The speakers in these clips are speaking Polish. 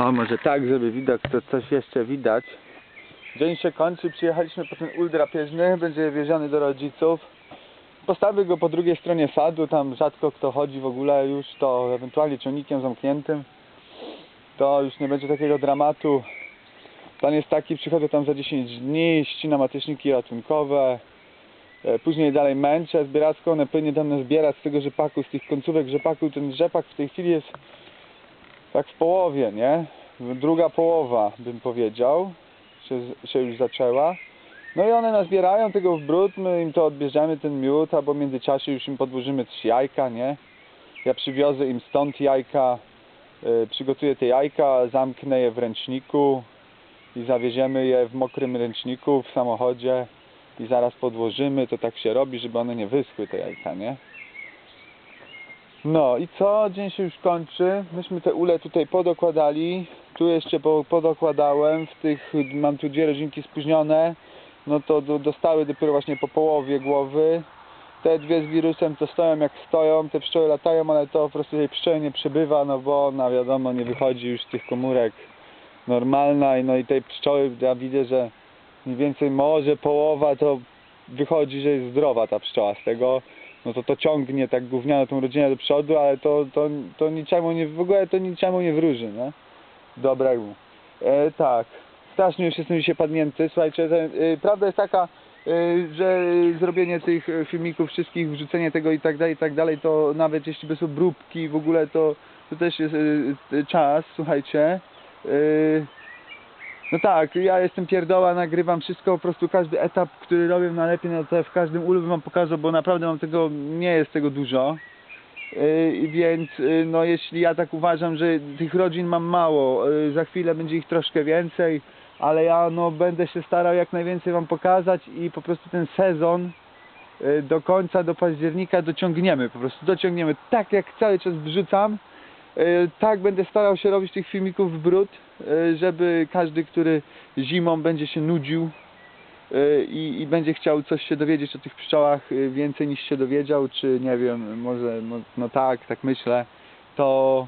O, może tak, żeby widok, to coś jeszcze widać. Dzień się kończy, przyjechaliśmy po ten ul drapieżny, będzie wieziony do rodziców. Postawię go po drugiej stronie sadu, tam rzadko kto chodzi w ogóle już, to ewentualnie ciągnikiem zamkniętym. To już nie będzie takiego dramatu. Plan jest taki, przychodzę tam za 10 dni, ścinam mateczniki ratunkowe, e, później dalej męczę zbieracką, one płynie tam nazbierać z tego rzepaku, z tych końcówek rzepaku. Ten rzepak w tej chwili jest tak w połowie, nie? Druga połowa, bym powiedział, się, się już zaczęła. No i one nazbierają tego w brud, my im to odbierzemy, ten miód, albo w międzyczasie już im podłożymy też jajka, nie? Ja przywiozę im stąd jajka, y, przygotuję te jajka, zamknę je w ręczniku i zawieziemy je w mokrym ręczniku w samochodzie i zaraz podłożymy, to tak się robi, żeby one nie wyschły te jajka, nie? No i co? Dzień się już kończy. Myśmy te ule tutaj podokładali. Tu jeszcze po, podokładałem. W tych mam tu dwie rodzinki spóźnione. No to do, dostały dopiero właśnie po połowie głowy. Te dwie z wirusem to stoją jak stoją. Te pszczoły latają, ale to po prostu tej pszczoły nie przybywa, no bo ona wiadomo nie wychodzi już z tych komórek normalna. No i tej pszczoły ja widzę, że mniej więcej może połowa to wychodzi, że jest zdrowa ta pszczoła z tego no to to ciągnie tak gówniano tą rodzinę do przodu, ale to, to, to niczemu nie, w ogóle to niczemu nie wróży, nie? Dobremu. E, tak. Strasznie już jestem dzisiaj padnięty. Słuchajcie, te, e, prawda jest taka, e, że zrobienie tych e, filmików wszystkich, wrzucenie tego i tak dalej, i tak dalej, to nawet jeśli bez obróbki w ogóle, to, to też jest czas, słuchajcie. No tak, ja jestem pierdoła, nagrywam wszystko, po prostu każdy etap, który robię no to w każdym ulu wam pokazał, bo naprawdę mam tego, nie jest tego dużo. Yy, więc yy, no jeśli ja tak uważam, że tych rodzin mam mało, yy, za chwilę będzie ich troszkę więcej, ale ja no będę się starał jak najwięcej wam pokazać i po prostu ten sezon yy, do końca, do października dociągniemy, po prostu dociągniemy tak jak cały czas wrzucam, tak będę starał się robić tych filmików brud, yy, żeby każdy, który zimą będzie się nudził, y, i, i będzie chciał coś się dowiedzieć o tych pszczołach więcej niż się dowiedział, czy nie wiem, może no, no tak, tak myślę, to,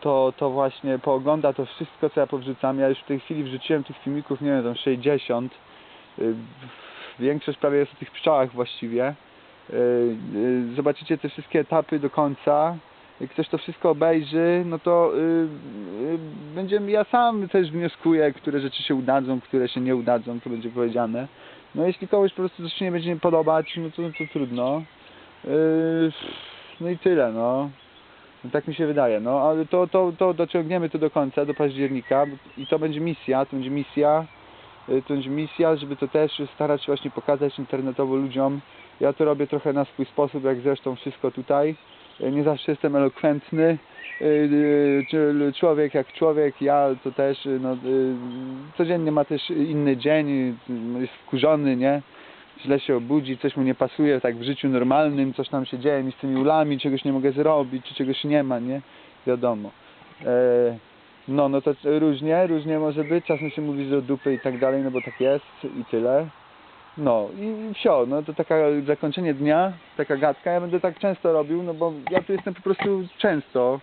to, to właśnie poogląda to wszystko, co ja powrzucam. Ja już w tej chwili wrzuciłem tych filmików, nie wiem, tam 60. y, Większość prawie jest o tych pszczołach właściwie. Zobaczycie te wszystkie etapy do końca. Jak ktoś to wszystko obejrzy, no to y, y, będziemy, ja sam też wnioskuję, które rzeczy się udadzą, które się nie udadzą, to będzie powiedziane. No jeśli komuś po prostu coś się nie będzie podobać, no to, to trudno. Yy, no i tyle, no. No Tak mi się wydaje, no ale to, to, to dociągniemy to do końca, do października i to będzie misja, to będzie misja, y, to będzie misja, żeby to też starać się właśnie pokazać internetowo ludziom. Ja to robię trochę na swój sposób, jak zresztą wszystko tutaj. Nie zawsze jestem elokwentny, y, y, człowiek jak człowiek, ja to też, y, no, codziennie ma też inny dzień, jest wkurzony, nie? źle się obudzi, coś mu nie pasuje tak w życiu normalnym, coś tam się dzieje mi z tymi ulami, czegoś nie mogę zrobić, czy czegoś nie ma, nie? Wiadomo. E, no, no to różnie, różnie może być, czasem się mówi, że dupy i tak dalej, no bo tak jest i tyle. No i wsio, no to taka zakończenie dnia, taka gadka, ja będę tak często robił, no bo ja tu jestem po prostu często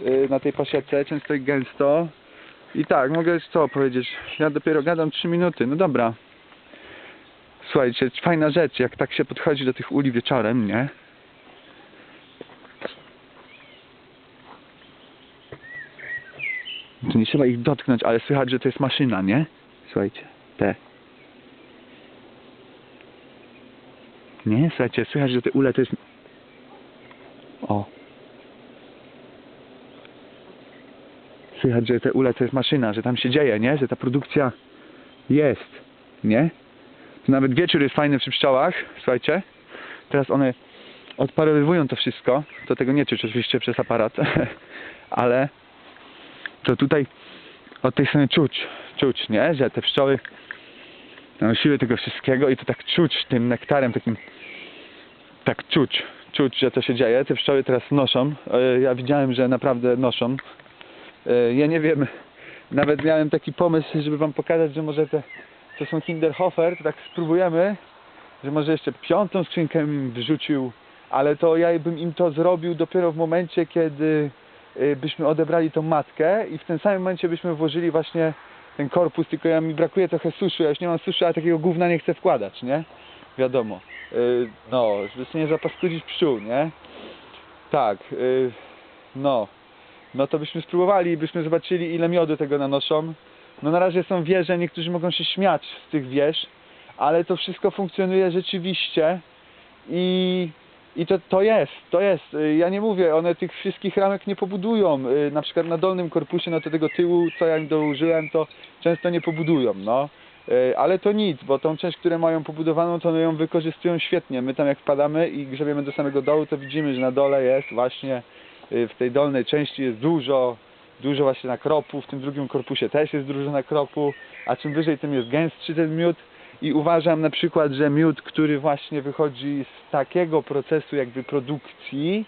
y, na tej pasiece, często i gęsto. I tak, mogę co powiedzieć, ja dopiero gadam 3 minuty, no dobra. Słuchajcie, fajna rzecz, jak tak się podchodzi do tych uli wieczorem, nie? Tu nie trzeba ich dotknąć, ale słychać, że to jest maszyna, nie? Słuchajcie, te. Nie, słuchajcie, słychać, że te ule to jest... O. Słychać, że te ule to jest maszyna, że tam się dzieje, nie? Że ta produkcja jest, nie? To nawet wieczór jest fajny przy pszczołach, słuchajcie. Teraz one odparowywują to wszystko. To tego nie czuć oczywiście przez aparat, ale to tutaj od tej strony czuć, czuć, nie? Że te pszczoły nanosiły tego wszystkiego i to tak czuć tym nektarem takim tak czuć, czuć, że to się dzieje. Te pszczoły teraz noszą. E, Ja widziałem, że naprawdę noszą. E, Ja nie wiem, nawet miałem taki pomysł, żeby wam pokazać, że może te to są Kinderhofer, to tak spróbujemy, że może jeszcze piątą skrzynkę bym wrzucił, ale to ja bym im to zrobił dopiero w momencie, kiedy y, byśmy odebrali tą matkę i w tym samym momencie byśmy włożyli właśnie ten korpus, tylko ja mi brakuje trochę suszy, ja już nie mam suszy, a takiego gówna nie chcę wkładać, nie? Wiadomo. Y, no, żeby sobie nie zapaskudzić pszczół, nie? Tak, y, no. No to byśmy spróbowali byśmy zobaczyli ile miodu tego nanoszą. No na razie są wieże, niektórzy mogą się śmiać z tych wież, ale to wszystko funkcjonuje rzeczywiście i, i to, to jest, to jest. Y, Ja nie mówię, one tych wszystkich ramek nie pobudują. Na przykład na dolnym korpusie, no to tego tyłu, co ja im dołożyłem, to często nie pobudują, no. Y, Ale to nic, bo tą część, którą mają pobudowaną, to ją wykorzystują świetnie. My tam jak wpadamy i grzebiemy do samego dołu, to widzimy, że na dole jest właśnie, y, w tej dolnej części jest dużo, dużo właśnie nakropu, w tym drugim korpusie też jest dużo nakropu, a czym wyżej, tym jest gęstszy ten miód. I uważam na przykład, że miód, który właśnie wychodzi z takiego procesu jakby produkcji,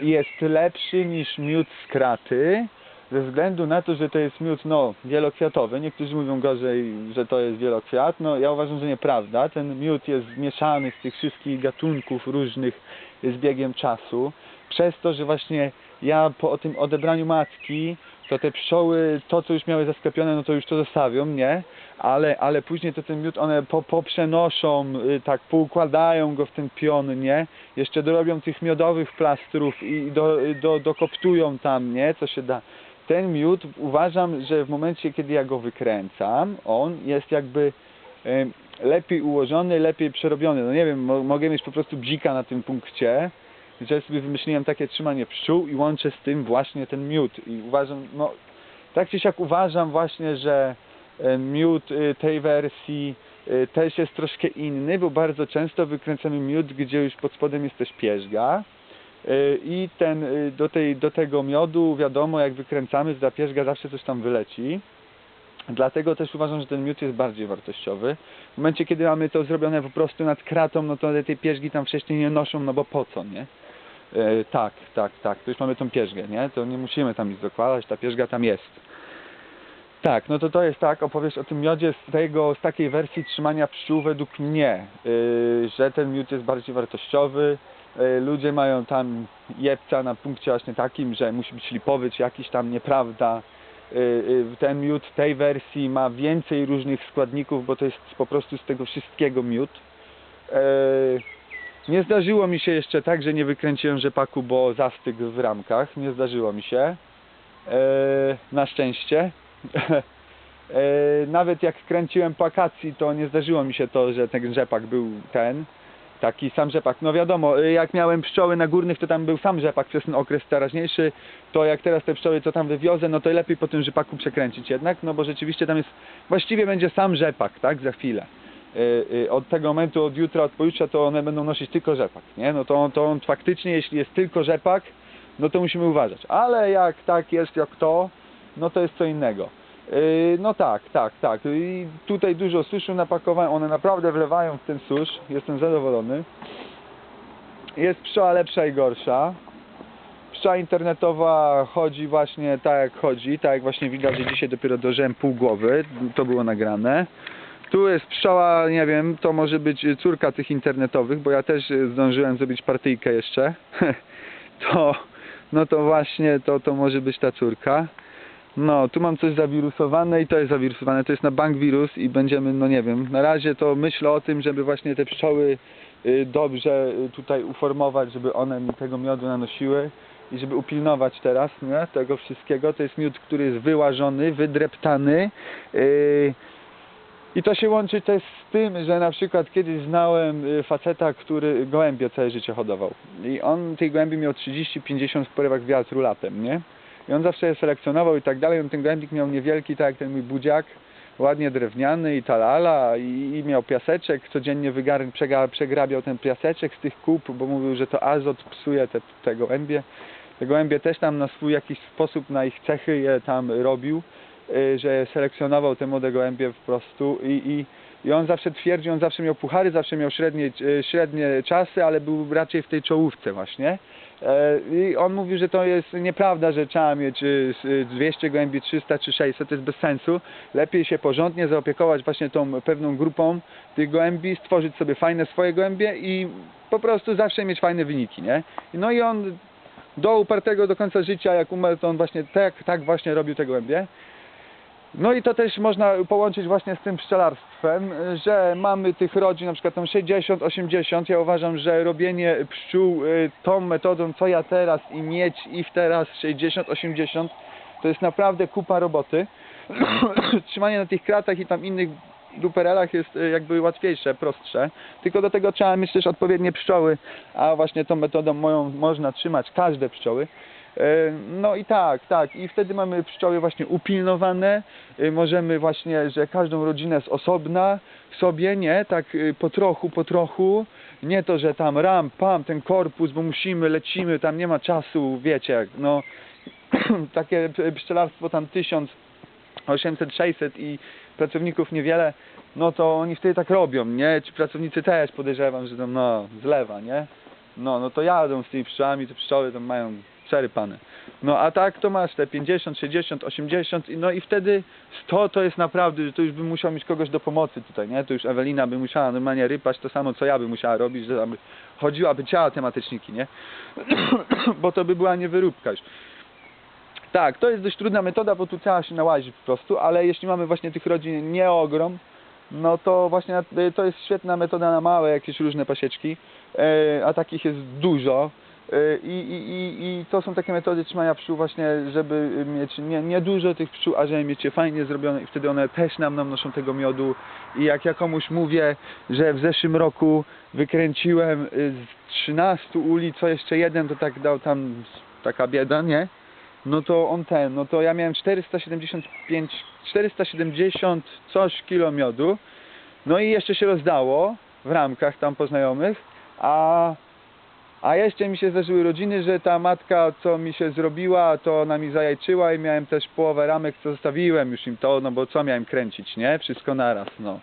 jest lepszy niż miód z kraty, ze względu na to, że to jest miód no, wielokwiatowy. Niektórzy mówią gorzej, że to jest wielokwiat. No ja uważam, że nieprawda. Ten miód jest zmieszany z tych wszystkich gatunków różnych z biegiem czasu. Przez to, że właśnie ja po tym odebraniu matki, to te pszczoły, to co już miały zasklepione, no to już to zostawią, nie? Ale, ale później to ten miód one po, poprzenoszą, y, tak poukładają go w ten pion, nie? Jeszcze dorobią tych miodowych plastrów i do, do, dokoptują tam, nie? Co się da. Ten miód uważam, że w momencie, kiedy ja go wykręcam, on jest jakby lepiej ułożony, lepiej przerobiony. No nie wiem, mo mogę mieć po prostu bzika na tym punkcie, że sobie wymyśliłem takie trzymanie pszczół i łączę z tym właśnie ten miód. I uważam, no tak czy siak uważam właśnie, że miód y, tej wersji y, też jest troszkę inny, bo bardzo często wykręcamy miód, gdzie już pod spodem jest też pierzga. Y, I ten, y, do, tej, do tego miodu, wiadomo, jak wykręcamy z pierzga zawsze coś tam wyleci. Dlatego też uważam, że ten miód jest bardziej wartościowy. W momencie, kiedy mamy to zrobione po prostu nad kratą, no to tej pierzgi tam wcześniej nie noszą, no bo po co, nie? E, tak, tak, tak. To już mamy tą pierzgę, nie? To nie musimy tam nic dokładać, ta pierzga tam jest. Tak, no to to jest tak, opowieść o tym miodzie z tego, z takiej wersji trzymania pszczół według mnie, yy, że ten miód jest bardziej wartościowy. Yy, ludzie mają tam jebca na punkcie właśnie takim, że musi być lipowy czy jakiś tam, nieprawda. Yy, yy, ten miód w tej wersji ma więcej różnych składników, bo to jest po prostu z tego wszystkiego miód. Nie zdarzyło mi się jeszcze tak, że nie wykręciłem rzepaku, bo zastygł w ramkach. Nie zdarzyło mi się. Na szczęście. E, Nawet jak kręciłem po akacji, to nie zdarzyło mi się to, że ten rzepak był ten, taki sam rzepak. No wiadomo, e, jak miałem pszczoły na górnych, to tam był sam rzepak przez ten okres teraźniejszy, to jak teraz te pszczoły, co tam wywiozę, no to lepiej po tym rzepaku przekręcić jednak, no bo rzeczywiście tam jest, właściwie będzie sam rzepak, tak, za chwilę. E, e, Od tego momentu, od jutra, od pojutrze, to one będą nosić tylko rzepak, nie? No to to faktycznie, jeśli jest tylko rzepak, no to musimy uważać. Ale jak tak jest, jak to, no to jest co innego. Yy, No tak, tak, tak. I tutaj dużo suszu napakowałem, one naprawdę wlewają w ten susz. Jestem zadowolony. Jest pszczoła lepsza i gorsza. Pszczoła internetowa chodzi właśnie tak jak chodzi, tak jak właśnie widać, że dzisiaj dopiero dożyłem pół głowy, to było nagrane. Tu jest pszczoła, nie wiem, to może być córka tych internetowych, bo ja też zdążyłem zrobić partyjkę jeszcze. To, no to właśnie, to, to może być ta córka. No, tu mam coś zawirusowane i to jest zawirusowane, to jest na bank wirus i będziemy, no nie wiem, na razie to myślę o tym, żeby właśnie te pszczoły y, dobrze y, tutaj uformować, żeby one mi tego miodu nanosiły i żeby upilnować teraz, nie, tego wszystkiego. To jest miód, który jest wyłażony, wydreptany y, i to się łączy też z tym, że na przykład kiedyś znałem faceta, który gołębie całe życie hodował i on tej gołębi miał 30-50 w porywach wiatru latem, nie? I on zawsze je selekcjonował i tak dalej. On ten gołębik miał niewielki, tak jak ten mój budziak, ładnie drewniany i talala i, i miał piaseczek, codziennie wygar, przega, przegrabiał ten piaseczek z tych kup, bo mówił, że to azot psuje te, te gołębie. Te gołębie też tam na swój jakiś sposób, na ich cechy je tam robił, y, że selekcjonował te młode gołębie po prostu i, i, i on zawsze twierdził, on zawsze miał puchary, zawsze miał średnie, y, średnie czasy, ale był raczej w tej czołówce właśnie. E, I on mówi, że to jest nieprawda, że trzeba mieć y, s- 200 gołębi, 300 czy 600, to jest bez sensu. Lepiej się porządnie zaopiekować właśnie tą pewną grupą tych gołębi, stworzyć sobie fajne swoje gołębie i po prostu zawsze mieć fajne wyniki, nie? No i on do upartego do końca życia, jak umarł, to on właśnie tak, tak właśnie robił te gołębie. No i to też można połączyć właśnie z tym pszczelarstwem, że mamy tych rodzin na przykład tam 60, 80. Ja uważam, że robienie pszczół y, tą metodą, co ja teraz i mieć ich teraz 60, 80, to jest naprawdę kupa roboty. Trzymanie na tych kratach i tam innych duperelach jest y, jakby łatwiejsze, prostsze. Tylko do tego trzeba mieć też odpowiednie pszczoły, a właśnie tą metodą moją można trzymać każde pszczoły. E, No i tak, tak. I wtedy mamy pszczoły właśnie upilnowane. Y, Możemy właśnie, że każdą rodzinę z osobna sobie, nie? Tak y, po trochu, po trochu. Nie to, że tam ram, pam, ten korpus, bo musimy, lecimy, tam nie ma czasu, wiecie, no takie pszczelarstwo tam 1800, 600 i pracowników niewiele, no to oni wtedy tak robią, nie? Ci pracownicy też podejrzewam, że tam, no, zlewa, nie? No, no to jadą z tymi pszczołami, te pszczoły tam mają przerypane. No a tak to masz te 50, 60, 80 i no i wtedy 100 to jest naprawdę, to już bym musiał mieć kogoś do pomocy tutaj, nie? To już Ewelina by musiała normalnie rypać to samo co ja bym musiała robić, że tam chodziła, by ciała tematyczniki, nie? Bo to by była niewyróbka już. Tak, to jest dość trudna metoda, bo tu trzeba się nałazić po prostu, ale jeśli mamy właśnie tych rodzin nie ogrom, no to właśnie na- to jest świetna metoda na małe jakieś różne pasieczki, e, a takich jest dużo. E, I, i, i, to są takie metody trzymania pszczół właśnie, żeby mieć nie, nie dużo tych pszczół, a żeby mieć je fajnie zrobione i wtedy one też nam namnoszą tego miodu. I jak ja komuś mówię, że w zeszłym roku wykręciłem y, z 13 uli, co jeszcze jeden, to tak dał tam taka bieda, nie? No to on ten, no to ja miałem 475, 470 coś kilo miodu, no i jeszcze się rozdało w ramkach tam po znajomych, a, a jeszcze mi się zdarzyły rodziny, że ta matka co mi się zrobiła, to ona mi zajajczyła i miałem też połowę ramek, co zostawiłem już im to, no bo co miałem kręcić, nie? Wszystko naraz, no.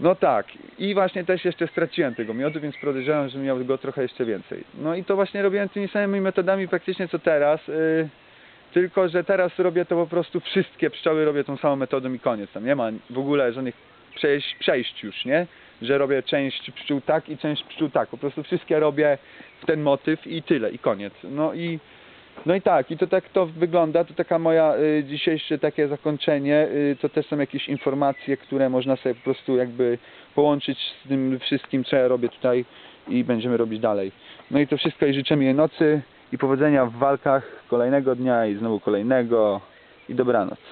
No tak, i właśnie też jeszcze straciłem tego miodu, więc podejrzewam, że miał go trochę jeszcze więcej. No i to właśnie robiłem tymi samymi metodami praktycznie co teraz, yy, tylko że teraz robię to po prostu wszystkie pszczoły robię tą samą metodą i koniec. Tam nie ma w ogóle żadnych przejść, przejść już, nie? Że robię część pszczół tak i część pszczół tak. Po prostu wszystkie robię w ten motyw i tyle, i koniec. No i no i tak, i to tak to wygląda, to taka moja y, dzisiejsze takie zakończenie, y, to też są jakieś informacje, które można sobie po prostu jakby połączyć z tym wszystkim, co ja robię tutaj i będziemy robić dalej. No i to wszystko i życzę miłej nocy i powodzenia w walkach kolejnego dnia i znowu kolejnego i dobranoc.